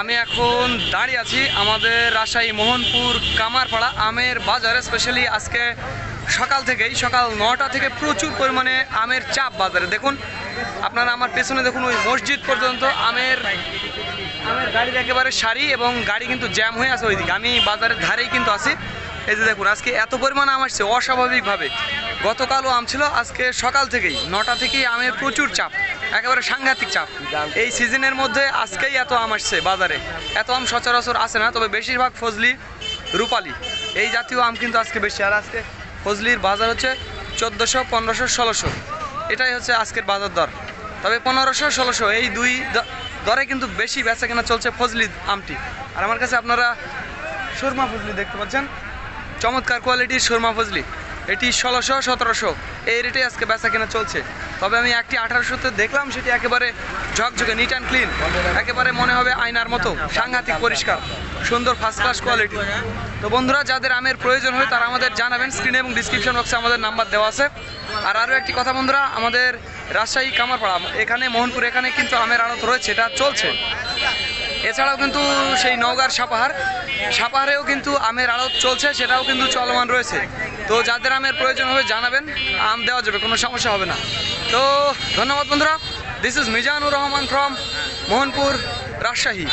আমি এখন দাঁড়িয়ে আছি আমাদের রাজশাহী মোহনপুর কামারপাড়া আমের বাজারে স্পেশালি আজকে সকাল থেকেই, সকাল নটা থেকে প্রচুর পরিমাণে আমের চাপ বাজারে। দেখুন, আপনারা আমার পেছনে দেখুন, ওই মসজিদ পর্যন্ত আমের আমের গাড়ির একেবারে সারি এবং গাড়ি কিন্তু জ্যাম হয়ে আছে ওইদিকে। আমি বাজারের ধারেই কিন্তু আছি। এই যে দেখুন, আজকে এত পরিমাণ আম আসছে অস্বাভাবিকভাবে। গতকালও আম ছিল, আজকে সকাল থেকেই, নটা থেকেই আমের প্রচুর চাপ। একেবারে সাংঘাতিক চাপ। এই সিজনের মধ্যে আজকেই এত আম আসছে বাজারে। এত আম সচরাচর আসে না, তবে বেশিরভাগ ফজলি, রূপালি। এই জাতীয় আম কিন্তু আজকে বেশি। আর আজকে ফজলির বাজার হচ্ছে চোদ্দোশো, পনেরোশো, ষোলোশো। এটাই হচ্ছে আজকের বাজার দর। তবে পনেরোশো, ষোলোশো এই দুই দরে কিন্তু বেশি বেচা কেনা চলছে ফজলি আমটি। আর আমার কাছে আপনারা সুরমা ফজলি দেখতে পাচ্ছেন। চমৎকার কোয়ালিটির সুরমা ফজলি। এটি ষোলোশো, সতেরোশো। এই রেটে আজকে বেচা কেনা চলছে। তবে আমি একটি আঠারোশোতে দেখলাম সেটি একেবারে ঝকঝকে নিট অ্যান্ড ক্লিন একেবারে মনে হবে আয়নার মতো, সাংঘাতিক, পরিষ্কার, সুন্দর ফার্স্ট ক্লাস কোয়ালিটি তো বন্ধুরা, যাদের আমের প্রয়োজন হয় তারা আমাদের জানাবেন স্ক্রিনে এবং ডিসক্রিপশন বক্সে আমাদের নাম্বার দেওয়া আছে। আর আরও একটি কথা বন্ধুরা, আমাদের রাজশাহী কামারপাড়া, এখানে মোহনপুর, এখানে কিন্তু আমের আড়ত রয়েছে, এটা চলছে। এছাড়াও কিন্তু সেই নওগাঁর সাপাহার, সাপাহারেও কিন্তু আমের আড়ত চলছে, সেটাও কিন্তু চলমান রয়েছে। তো যাদের আমের প্রয়োজন হবে জানাবেন, আম দেওয়া যাবে, কোনো সমস্যা হবে না। তো ধন্যবাদ বন্ধুরা this is Mizanur Rahman from Mohanpur, Rajshahi.